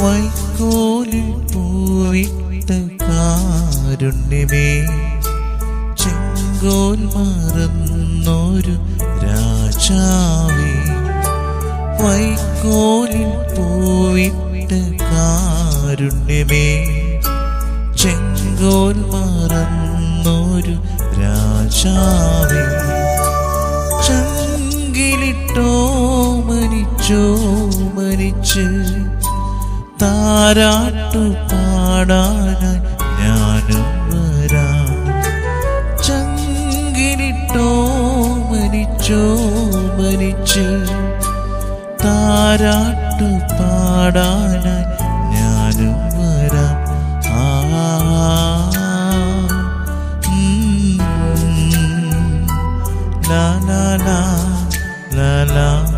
വൈക്കോലിൽ പൂവിട്ട് കാരുണ്യമേ ചെങ്കോൽ മറന്നൊരു രാജാവേ വൈക്കോലിൽ പൂവിട്ട് കാരുണ്യമേ ചെങ്കോൽ മറന്നൊരു രാജാവേ. ചങ്കിലിട്ടോ മരിച്ചോ മരിച്ച് താരാട്ടു പാടാനായി ഞാനും വരാം. ചങ്കിലിട്ടോ മരിച്ചോ മരിച്ച് താരാട്ടു പാടാനായി ഞാനും വരാം. ആ ലാ ലാ ലാ ലാ.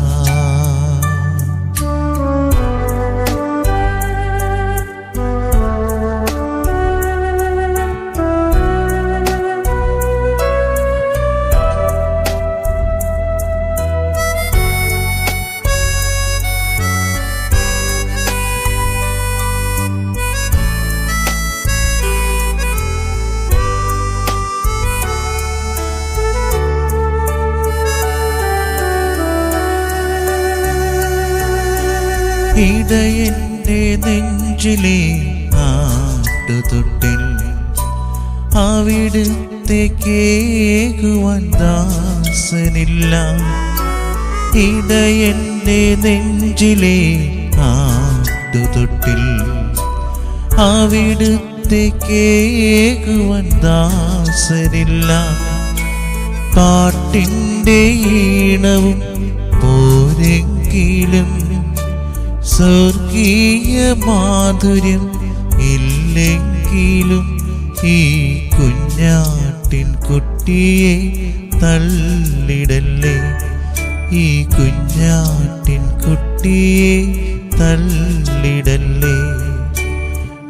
ഇടയന്റെ നെഞ്ചിലെ ആട്ടുതൊട്ടിൽ അവിടുത്തേക്കേകുവാൻ ദാസനില്ല. ഇടയന്റെ നെഞ്ചിലെ ആട്ടുതൊട്ടിൽ അവിടുത്തേക്കേകുവാൻ ദാസനില്ല. പാട്ടിന്റെ ഈണവും പോരെങ്കിലും സ്വർഗീയ മാധുര്യം ഇല്ലെങ്കിലും ഈ കുഞ്ഞാട്ടിൻ കുട്ടിയെ തള്ളിടല്ലേ? ഈ കുഞ്ഞാട്ടിൻ കുട്ടിയെ തള്ളിടല്ലേ?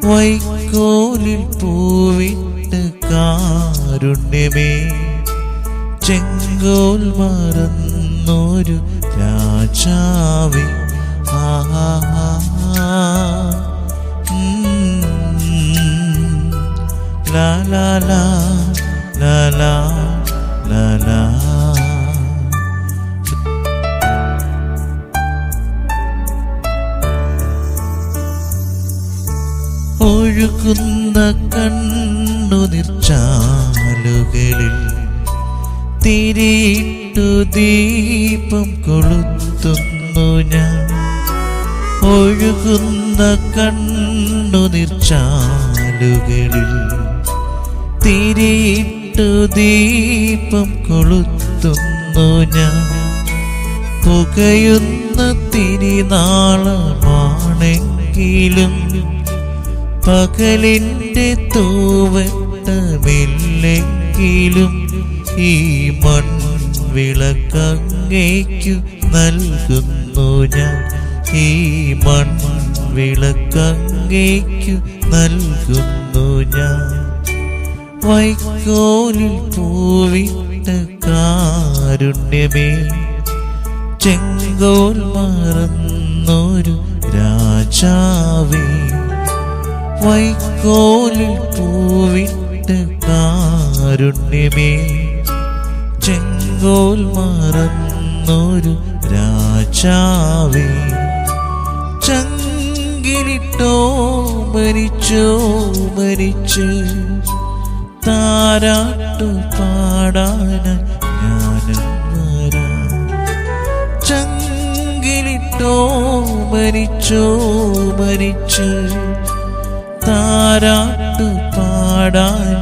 വൈക്കോലിൽ പൂവിട്ട് കാരുണ്യമേ ചെങ്കോൽ മറന്നൊരു രാജാവേ. la la la ഒഴുകുന്ന കണ്ണുനിർച്ചാലുകളിൽ തിരിയിട്ടു ദീപം കൊളുത്തുന്നു ഞാൻ. ഒഴുകുന്ന കണ്ണുനിർച്ചാലുകളിൽ തിരിയിട്ടു ദീപം കൊളുത്തുന്നു ഞാൻ. പുകയുന്ന തിരിനാളമാണെങ്കിലും പകലിന്റെ തൂവട്ടമില്ലെങ്കിലും ഈ മൺ വിളക്കങ്ങേക്കു നൽകുന്നു ഞാൻ. ഈ മൺ വിളക്കങ്ങേക്കു നൽകുന്നു ഞാൻ. വൈക്കോലിൽ പൂവിട്ട കാരുണ്യമേ ചെങ്കോൽ മറന്നൊരു രാജാവേ. വൈക്കോലിൽ പൂവിട്ട് കാരുണ്യമേ ചെങ്കോൽ മറന്നൊരു രാജാവേ. ചങ്കിലിട്ടോ മരിച്ചോ മരിച്ച് താരാട്ടു പാടാന ഞാനും മരിച്ചോ മരിച്ച് താരാട്ടു പാടാന